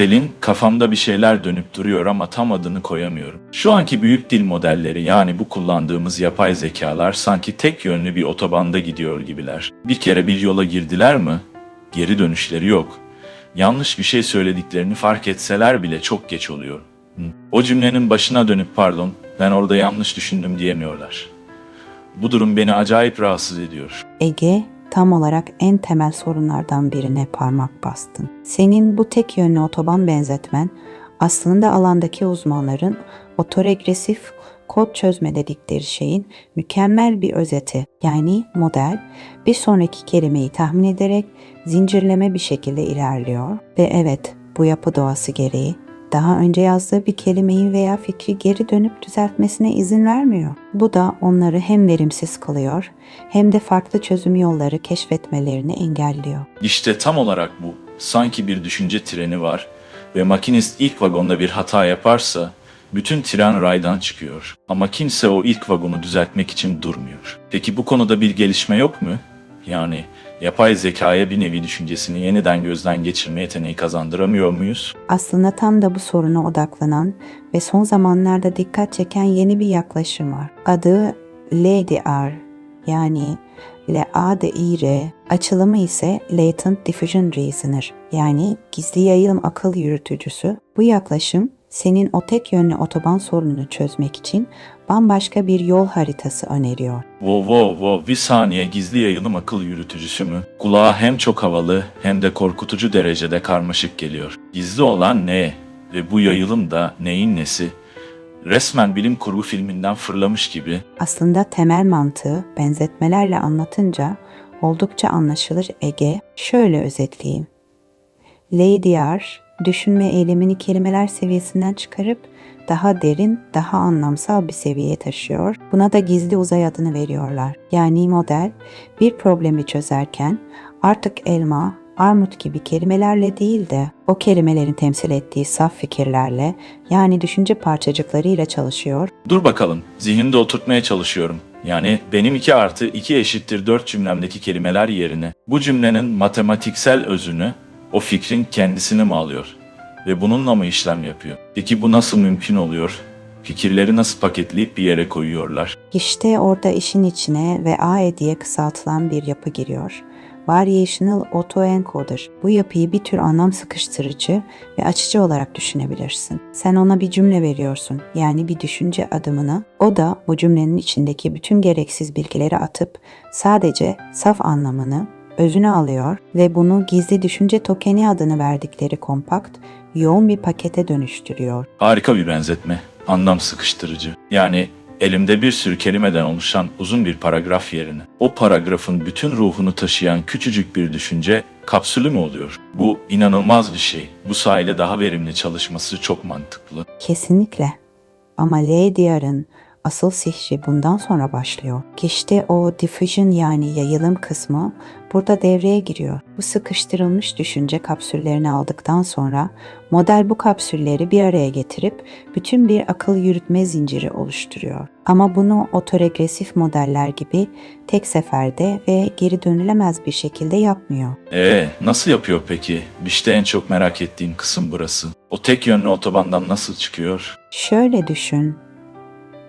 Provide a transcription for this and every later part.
Selin, kafamda bir şeyler dönüp duruyor ama tam adını koyamıyorum. Şu anki büyük dil modelleri yani bu kullandığımız yapay zekalar sanki tek yönlü bir otobanda gidiyor gibiler. Bir kere bir yola girdiler mi? Geri dönüşleri yok. Yanlış bir şey söylediklerini fark etseler bile çok geç oluyor. O cümlenin başına dönüp pardon ben orada yanlış düşündüm diyemiyorlar. Bu durum beni acayip rahatsız ediyor. Ege, tam olarak en temel sorunlardan birine parmak bastın. Senin bu tek yönlü otoban benzetmen aslında alandaki uzmanların otoregresif kod çözme dedikleri şeyin mükemmel bir özeti. Yani model bir sonraki kelimeyi tahmin ederek zincirleme bir şekilde ilerliyor ve evet bu yapı doğası gereği daha önce yazdığı bir kelimeyi veya fikri geri dönüp düzeltmesine izin vermiyor. Bu da onları hem verimsiz kılıyor hem de farklı çözüm yolları keşfetmelerini engelliyor. İşte tam olarak bu. Sanki bir düşünce treni var ve makinist ilk vagonda bir hata yaparsa bütün tren raydan çıkıyor. Ama kimse o ilk vagonu düzeltmek için durmuyor. Peki bu konuda bir gelişme yok mu? Yani yapay zekaya bir nevi düşüncesini yeniden gözden geçirme yeteneği kazandıramıyor muyuz? Aslında tam da bu soruna odaklanan ve son zamanlarda dikkat çeken yeni bir yaklaşım var. Adı LDR yani LADIR, açılımı ise Latent Diffusion Reasoner yani gizli yayılım akıl yürütücüsü. Bu yaklaşım senin o tek yönlü otoban sorununu çözmek için bambaşka bir yol haritası öneriyor. Wow wow wow bir saniye gizli yayılım akıl yürütücüsü mü? Kulağa hem çok havalı hem de korkutucu derecede karmaşık geliyor. Gizli olan ne? Ve bu yayılım da neyin nesi? Resmen bilim kurgu filminden fırlamış gibi. Aslında temel mantığı benzetmelerle anlatınca oldukça anlaşılır Ege. Şöyle özetleyeyim. LDR, düşünme eylemini kelimeler seviyesinden çıkarıp daha derin, daha anlamsal bir seviyeye taşıyor. Buna da gizli uzay adını veriyorlar. Yani model bir problemi çözerken artık elma, armut gibi kelimelerle değil de o kelimelerin temsil ettiği saf fikirlerle yani düşünce parçacıklarıyla çalışıyor Dur bakalım, zihinde oturtmaya çalışıyorum. Yani benim 2 artı 2 eşittir 4 cümlemdeki kelimeler yerine bu cümlenin matematiksel özünü o fikrin kendisini mi alıyor? Ve bununla mı işlem yapıyor? Peki bu nasıl mümkün oluyor? Fikirleri nasıl paketleyip bir yere koyuyorlar? İşte orada işin içine ve AE diye kısaltılan bir yapı giriyor. Variational Autoencoder. Bu yapıyı bir tür anlam sıkıştırıcı ve açıcı olarak düşünebilirsin. Sen ona bir cümle veriyorsun, yani bir düşünce adımını. O da bu cümlenin içindeki bütün gereksiz bilgileri atıp sadece saf anlamını, özünü alıyor ve bunu gizli düşünce tokeni adını verdikleri kompakt, yoğun bir pakete dönüştürüyor. Harika bir benzetme. Anlam sıkıştırıcı. Yani elimde bir sürü kelimeden oluşan uzun bir paragraf yerine o paragrafın bütün ruhunu taşıyan küçücük bir düşünce kapsülü mü oluyor? Bu inanılmaz bir şey. Bu sayede daha verimli çalışması çok mantıklı. Kesinlikle. Ama LDR'ın asıl sihri bundan sonra başlıyor. İşte o diffusion yani yayılım kısmı burada devreye giriyor. Bu sıkıştırılmış düşünce kapsüllerini aldıktan sonra model bu kapsülleri bir araya getirip bütün bir akıl yürütme zinciri oluşturuyor. Ama bunu otoregresif modeller gibi tek seferde ve geri dönülemez bir şekilde yapmıyor. Ee, nasıl yapıyor peki? İşte en çok merak ettiğim kısım burası. O tek yönlü otobandan nasıl çıkıyor? Şöyle düşün.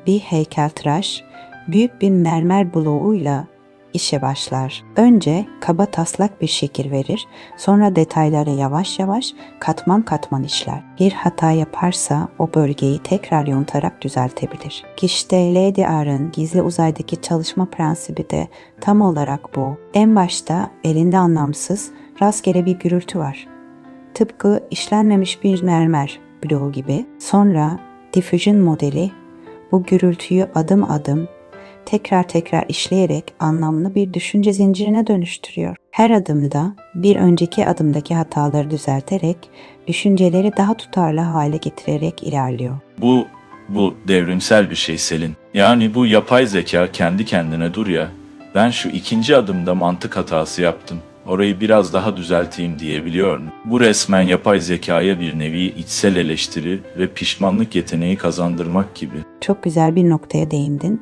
Bir heykeltıraş büyük bir mermer bloğuyla işe başlar. Önce kaba taslak bir şekil verir, sonra detayları yavaş yavaş katman katman işler. Bir hata yaparsa o bölgeyi tekrar yontarak düzeltebilir. İşte LDR'ın gizli uzaydaki çalışma prensibi de tam olarak bu. En başta elinde anlamsız, rastgele bir gürültü var. Tıpkı işlenmemiş bir mermer bloğu gibi. Sonra diffusion modeli bu gürültüyü adım adım tekrar tekrar işleyerek anlamlı bir düşünce zincirine dönüştürüyor. Her adımda bir önceki adımdaki hataları düzelterek düşünceleri daha tutarlı hale getirerek ilerliyor. Bu, bu devrimsel bir şey Selin. Yani bu yapay zeka kendi kendine dur ya. Ben şu ikinci adımda mantık hatası yaptım. Orayı biraz daha düzelteyim diyebiliyor mu? Bu resmen yapay zekaya bir nevi içsel eleştiri ve pişmanlık yeteneği kazandırmak gibi. Çok güzel bir noktaya değindin.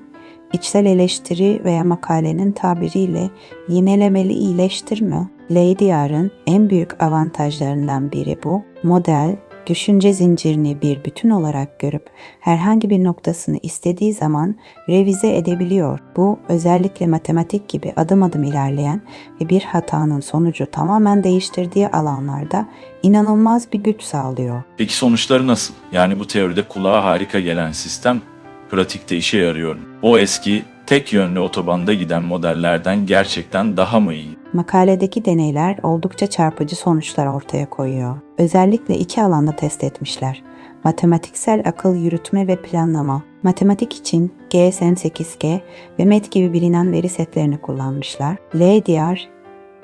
İçsel eleştiri veya makalenin tabiriyle yinelemeli iyileştirme LDR'ın en büyük avantajlarından biri bu. Model, düşünce zincirini bir bütün olarak görüp herhangi bir noktasını istediği zaman revize edebiliyor. Bu özellikle matematik gibi adım adım ilerleyen ve bir hatanın sonucu tamamen değiştirdiği alanlarda inanılmaz bir güç sağlıyor. Peki sonuçları nasıl? Yani bu teoride kulağa harika gelen sistem pratikte işe yarıyor. O eski tek yönlü otobanda giden modellerden gerçekten daha mı iyi? Makaledeki deneyler oldukça çarpıcı sonuçlar ortaya koyuyor. Özellikle iki alanda test etmişler. Matematiksel akıl yürütme ve planlama. Matematik için GSM8G ve MET gibi bilinen veri setlerini kullanmışlar. LDR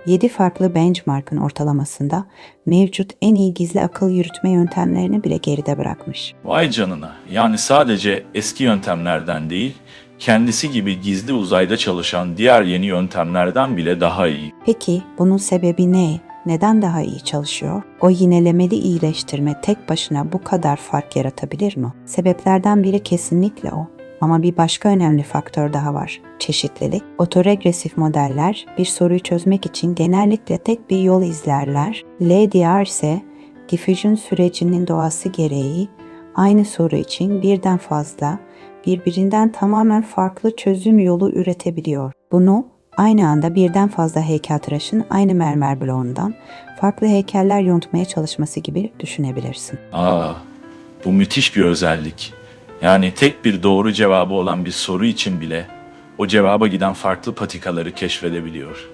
7 farklı benchmark'ın ortalamasında mevcut en iyi gizli akıl yürütme yöntemlerini bile geride bırakmış. Vay canına. Yani sadece eski yöntemlerden değil, kendisi gibi gizli uzayda çalışan diğer yeni yöntemlerden bile daha iyi. Peki bunun sebebi ne? Neden daha iyi çalışıyor? O yinelemeli iyileştirme tek başına bu kadar fark yaratabilir mi? Sebeplerden biri kesinlikle o. Ama bir başka önemli faktör daha var. Çeşitlilik. Otoregresif modeller bir soruyu çözmek için genellikle tek bir yol izlerler. LDR ise diffusion sürecinin doğası gereği aynı soru için birden fazla, birbirinden tamamen farklı çözüm yolu üretebiliyor. Bunu aynı anda birden fazla heykeltıraşın aynı mermer bloğundan farklı heykeller yontmaya çalışması gibi düşünebilirsin. Aa, bu müthiş bir özellik. Yani tek bir doğru cevabı olan bir soru için bile o cevaba giden farklı patikaları keşfedebiliyor.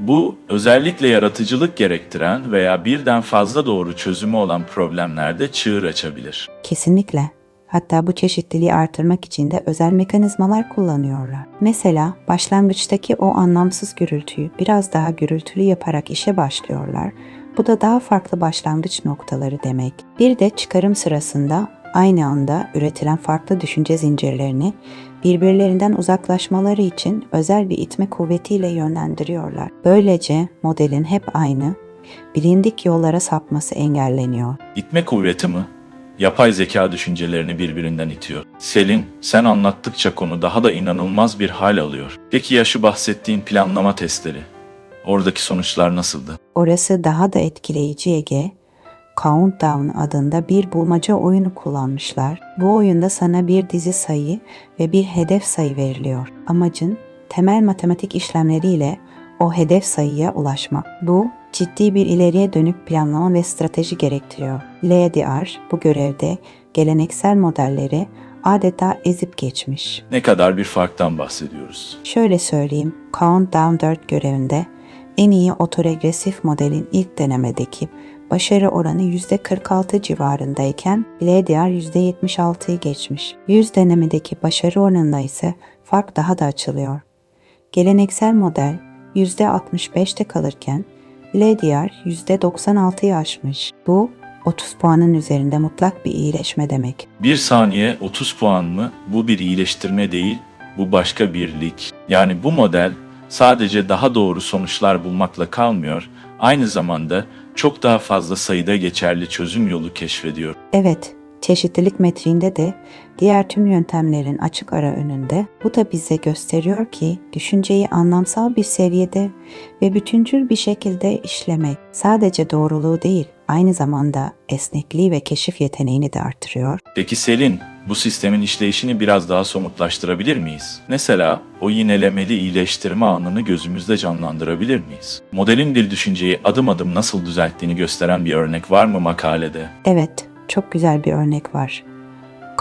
Bu özellikle yaratıcılık gerektiren veya birden fazla doğru çözümü olan problemlerde çığır açabilir. Kesinlikle. Hatta bu çeşitliliği artırmak için de özel mekanizmalar kullanıyorlar. Mesela başlangıçtaki o anlamsız gürültüyü biraz daha gürültülü yaparak işe başlıyorlar. Bu da daha farklı başlangıç noktaları demek. Bir de çıkarım sırasında aynı anda üretilen farklı düşünce zincirlerini birbirlerinden uzaklaşmaları için özel bir itme kuvvetiyle yönlendiriyorlar. Böylece modelin hep aynı, bilindik yollara sapması engelleniyor. İtme kuvveti mi? Yapay zeka düşüncelerini birbirinden itiyor. Selin, sen anlattıkça konu daha da inanılmaz bir hal alıyor. Peki ya şu bahsettiğin planlama testleri? Oradaki sonuçlar nasıldı? Orası daha da etkileyici Ege. Countdown adında bir bulmaca oyunu kullanmışlar. Bu oyunda sana bir dizi sayı ve bir hedef sayı veriliyor. Amacın temel matematik işlemleriyle o hedef sayıya ulaşmak. Bu ciddi bir ileriye dönük planlama ve strateji gerektiriyor. LDR bu görevde geleneksel modelleri adeta ezip geçmiş. Ne kadar bir farktan bahsediyoruz? Şöyle söyleyeyim, Countdown 4 görevinde en iyi otoregresif modelin ilk denemedeki başarı oranı %46 civarındayken LDR %76'yı geçmiş. 100 denemedeki başarı oranında ise fark daha da açılıyor. Geleneksel model %65'te kalırken LDR %96'yı aşmış. Bu 30 puanın üzerinde mutlak bir iyileşme demek. Bir saniye 30 puan mı? Bu bir iyileştirme değil, bu başka bir lig. Yani bu model sadece daha doğru sonuçlar bulmakla kalmıyor, aynı zamanda çok daha fazla sayıda geçerli çözüm yolu keşfediyor. Evet, çeşitlilik metriğinde de diğer tüm yöntemlerin açık ara önünde bu da bize gösteriyor ki düşünceyi anlamsal bir seviyede ve bütüncül bir şekilde işlemek sadece doğruluğu değil, aynı zamanda esnekliği ve keşif yeteneğini de artırıyor. Peki Selin, bu sistemin işleyişini biraz daha somutlaştırabilir miyiz? Mesela o yinelemeli iyileştirme anını gözümüzde canlandırabilir miyiz? Modelin dil düşünceyi adım adım nasıl düzelttiğini gösteren bir örnek var mı makalede? Evet, çok güzel bir örnek var.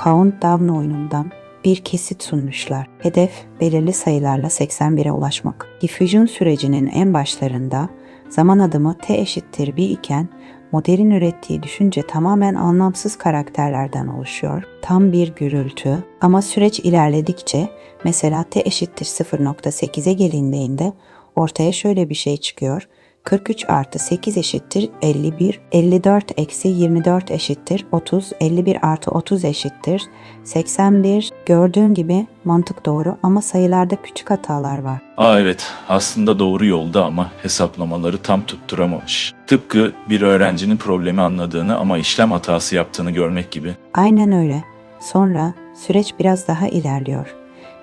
Countdown oyunundan bir kesit sunmuşlar. Hedef belirli sayılarla 81'e ulaşmak. Diffusion sürecinin en başlarında zaman adımı t eşittir 1 iken modelin ürettiği düşünce tamamen anlamsız karakterlerden oluşuyor. Tam bir gürültü ama süreç ilerledikçe mesela t eşittir 0.8'e gelindiğinde ortaya şöyle bir şey çıkıyor. 43 artı 8 eşittir 51, 54 eksi 24 eşittir 30, 51 artı 30 eşittir 81. Gördüğün gibi mantık doğru ama sayılarda küçük hatalar var. Aa evet, aslında doğru yolda ama hesaplamaları tam tutturamamış. Tıpkı bir öğrencinin problemi anladığını ama işlem hatası yaptığını görmek gibi. Aynen öyle. Sonra süreç biraz daha ilerliyor.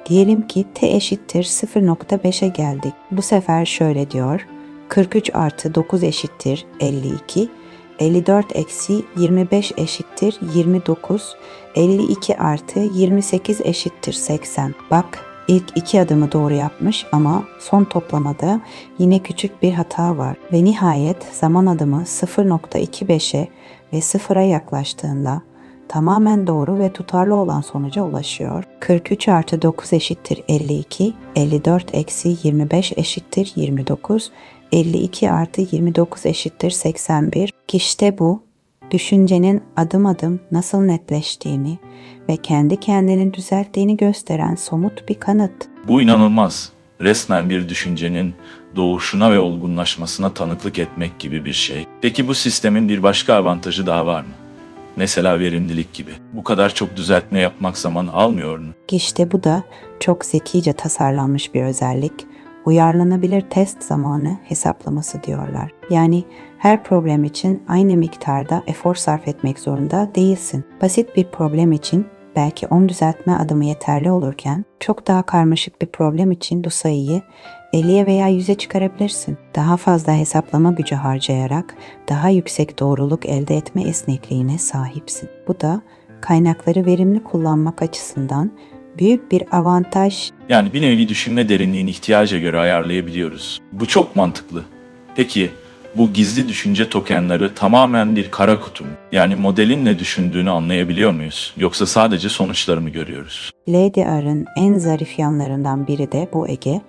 Diyelim ki t eşittir 0.5'e geldik. Bu sefer şöyle diyor. 43 artı 9 eşittir 52. 54 eksi 25 eşittir 29. 52 artı 28 eşittir 80. Bak ilk iki adımı doğru yapmış ama son toplamada yine küçük bir hata var. Ve nihayet zaman adımı 0.25'e ve sıfıra yaklaştığında tamamen doğru ve tutarlı olan sonuca ulaşıyor. 43 artı 9 eşittir 52, 54 eksi 25 eşittir 29, 52 artı 29 eşittir 81. İşte bu, düşüncenin adım adım nasıl netleştiğini ve kendi kendini düzelttiğini gösteren somut bir kanıt. Bu inanılmaz. Resmen bir düşüncenin doğuşuna ve olgunlaşmasına tanıklık etmek gibi bir şey. Peki bu sistemin bir başka avantajı daha var mı? Mesela verimlilik gibi. Bu kadar çok düzeltme yapmak zaman almıyor mu? İşte bu da çok zekice tasarlanmış bir özellik. Uyarlanabilir test zamanı hesaplaması diyorlar. Yani her problem için aynı miktarda efor sarf etmek zorunda değilsin. Basit bir problem için belki 10 düzeltme adımı yeterli olurken çok daha karmaşık bir problem için bu sayıyı 50'ye veya 100'e çıkarabilirsin. Daha fazla hesaplama gücü harcayarak daha yüksek doğruluk elde etme esnekliğine sahipsin. Bu da kaynakları verimli kullanmak açısından büyük bir avantaj Yani bir nevi düşünme derinliğini ihtiyaca göre ayarlayabiliyoruz. Bu çok mantıklı. Peki bu gizli düşünce tokenları tamamen bir kara kutu mu? Yani modelin ne düşündüğünü anlayabiliyor muyuz? Yoksa sadece sonuçları mı görüyoruz? LDR'ın en zarif yanlarından biri de bu Ege,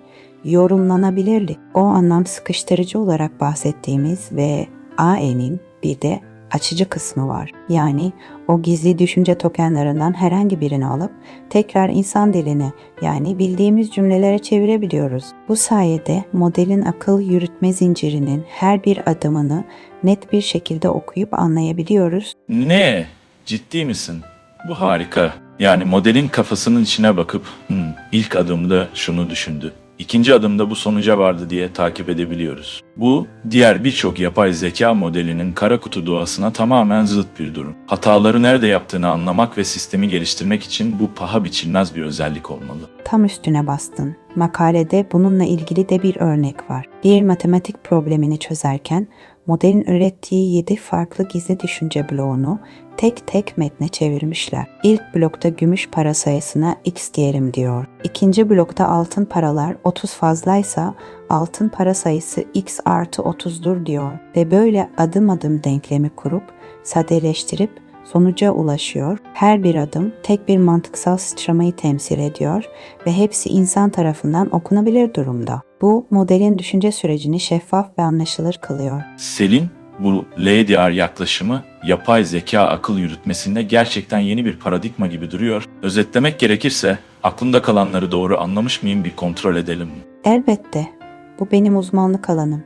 yorumlanabilirlik. O anlam sıkıştırıcı olarak bahsettiğimiz ve AE'nin bir de açıcı kısmı var. Yani o gizli düşünce tokenlarından herhangi birini alıp tekrar insan diline yani bildiğimiz cümlelere çevirebiliyoruz. Bu sayede modelin akıl yürütme zincirinin her bir adımını net bir şekilde okuyup anlayabiliyoruz Ne? Ciddi misin? Bu harika. Yani modelin kafasının içine bakıp "Hmm, ilk adımda şunu düşündü. İkinci adımda bu sonuca vardı diye takip edebiliyoruz. Bu diğer birçok yapay zeka modelinin kara kutu doğasına tamamen zıt bir durum. Hataları nerede yaptığını anlamak ve sistemi geliştirmek için bu paha biçilmez bir özellik olmalı. Tam üstüne bastın. Makalede bununla ilgili de bir örnek var. Bir matematik problemini çözerken modelin ürettiği 7 farklı gizli düşünce bloğunu tek tek metne çevirmişler. İlk blokta gümüş para sayısına x diyelim diyor. İkinci blokta altın paralar 30 fazlaysa altın para sayısı x artı 30'dur diyor. Ve böyle adım adım denklemi kurup sadeleştirip sonuca ulaşıyor. Her bir adım tek bir mantıksal sıçramayı temsil ediyor ve hepsi insan tarafından okunabilir durumda. Bu modelin düşünce sürecini şeffaf ve anlaşılır kılıyor. Selin bu LDR yaklaşımı yapay zeka akıl yürütmesinde gerçekten yeni bir paradigma gibi duruyor. Özetlemek gerekirse aklımda kalanları doğru anlamış mıyım bir kontrol edelim? Elbette bu benim uzmanlık alanım.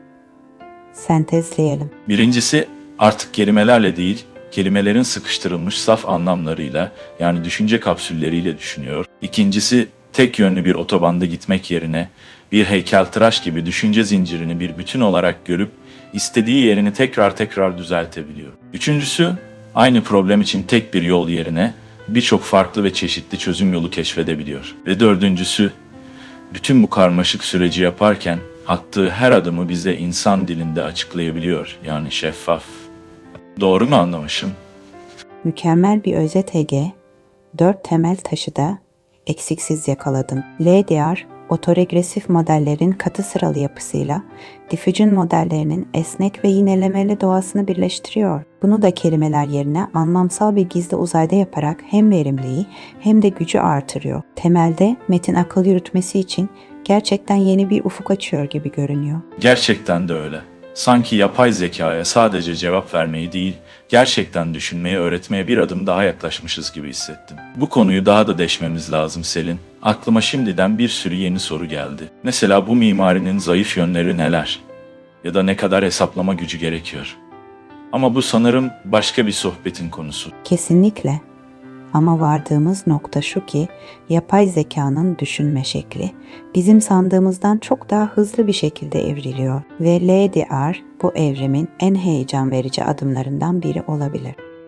Sentezleyelim. Birincisi artık kelimelerle değil, kelimelerin sıkıştırılmış saf anlamlarıyla yani düşünce kapsülleriyle düşünüyor. İkincisi tek yönlü bir otobanda gitmek yerine bir heykeltıraş gibi düşünce zincirini bir bütün olarak görüp istediği yerini tekrar tekrar düzeltebiliyor. Üçüncüsü aynı problem için tek bir yol yerine birçok farklı ve çeşitli çözüm yolu keşfedebiliyor. Ve dördüncüsü bütün bu karmaşık süreci yaparken attığı her adımı bize insan dilinde açıklayabiliyor. Yani şeffaf. Doğru mu anlamışım? Mükemmel bir özet Ege, dört temel taşı da eksiksiz yakaladım. LDR, otoregresif modellerin katı sıralı yapısıyla diffusion modellerinin esnek ve yinelemeli doğasını birleştiriyor. Bunu da kelimeler yerine anlamsal bir gizli uzayda yaparak hem verimliliği hem de gücü artırıyor. Temelde metin akıl yürütmesi için gerçekten yeni bir ufuk açıyor gibi görünüyor. Gerçekten de öyle. Sanki yapay zekaya sadece cevap vermeyi değil, gerçekten düşünmeyi öğretmeye bir adım daha yaklaşmışız gibi hissettim. Bu konuyu daha da deşmemiz lazım Selin. Aklıma şimdiden bir sürü yeni soru geldi. Mesela bu mimarinin zayıf yönleri neler? Ya da ne kadar hesaplama gücü gerekiyor? Ama bu sanırım başka bir sohbetin konusu. Kesinlikle. Ama vardığımız nokta şu ki yapay zekanın düşünme şekli bizim sandığımızdan çok daha hızlı bir şekilde evriliyor ve LDR bu evrimin en heyecan verici adımlarından biri olabilir.